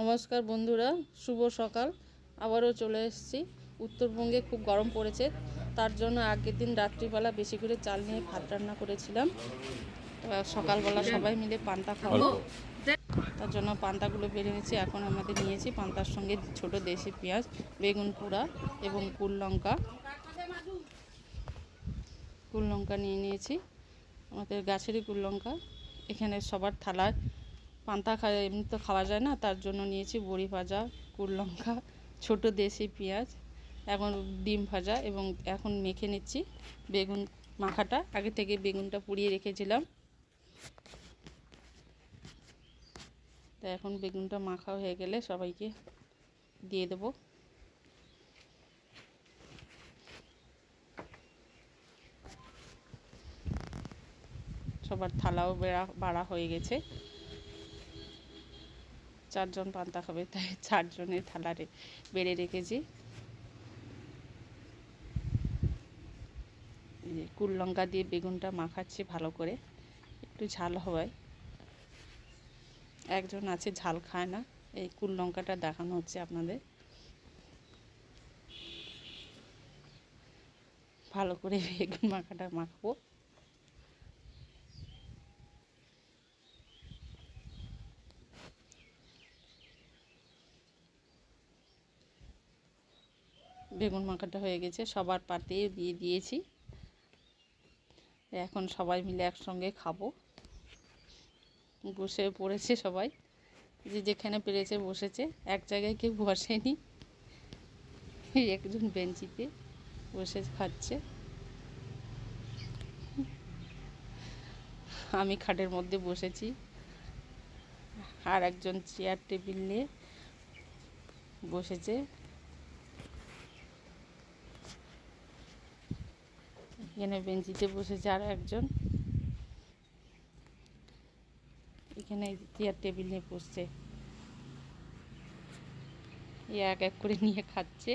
নমস্কার বন্ধুরা শুভ সকাল। আবারও চলে এসেছি। উত্তরবঙ্গে খুব গরম পড়েছে তার জন্য আগের দিন রাত্রিবেলা বেশি করে চাল নিয়ে ভাত রান্না করেছিলাম। সকালবেলা সবাই মিলে পান্তা খাব। তার জন্য পান্তাগুলো বেড়ে নিয়েছি এখন আমাদের নিয়েছি পান্তার সঙ্গে ছোট দেশি পেঁয়াজ বেগুন পোড়া এবং কুল লঙ্কা। কুল লঙ্কা নিয়ে নিয়েছি। আমাদের গাছেরই কুল লঙ্কা এখানে সবার থালায় পান্তা খায়, এমনি তো খাওয়া যায় না, তার জন্য নিয়েছি বড়ি ভাজা কুল লঙ্কা, ছোটো দেশি পেঁয়াজ, এখন ডিম ভাজা এবং এখন মেখে নিচ্ছি বেগুন মাখাটা। আগে থেকে বেগুনটা পুড়িয়ে রেখেছিলাম। তা এখন বেগুনটা মাখা হয়ে গেলে সবাইকে দিয়ে দেবো। সবার থালাও বেড়া, বাড়া হয়ে গেছে। চারজন পান্তা খাবে, তাই চারজনের থালারে বেড়ে রেখেছি। কুল লঙ্কা দিয়ে বেগুনটা মাখাচ্ছি ভালো করে, একটু ঝাল হওয়ায়। একজন আছে, ঝাল খায় না, এই কুল লঙ্কাটা দেখানো হচ্ছে আপনাদের। ভালো করে বেগুন মাখাটা মাখবো। বেগুন মাখাটা হয়ে গেছে, সবার পাতে দিয়ে দিয়েছি। এখন সবাই মিলে একসঙ্গে খাব। বসে পড়েছে সবাই। যে যেখানে পেরেছে বসেছে, এক জায়গায় কেউ বসেনি। একজন বেঞ্চিতে বসে খাচ্ছে। আমি খাটের মধ্যে বসেছি। আর একজন চেয়ার টেবিল নিয়ে বসেছে। এখানে বেঞ্চিতে বসেছে আরও একজন। এখানে চেয়ার টেবিল নিয়ে বসছে। এক এক করে নিয়ে খাচ্ছে।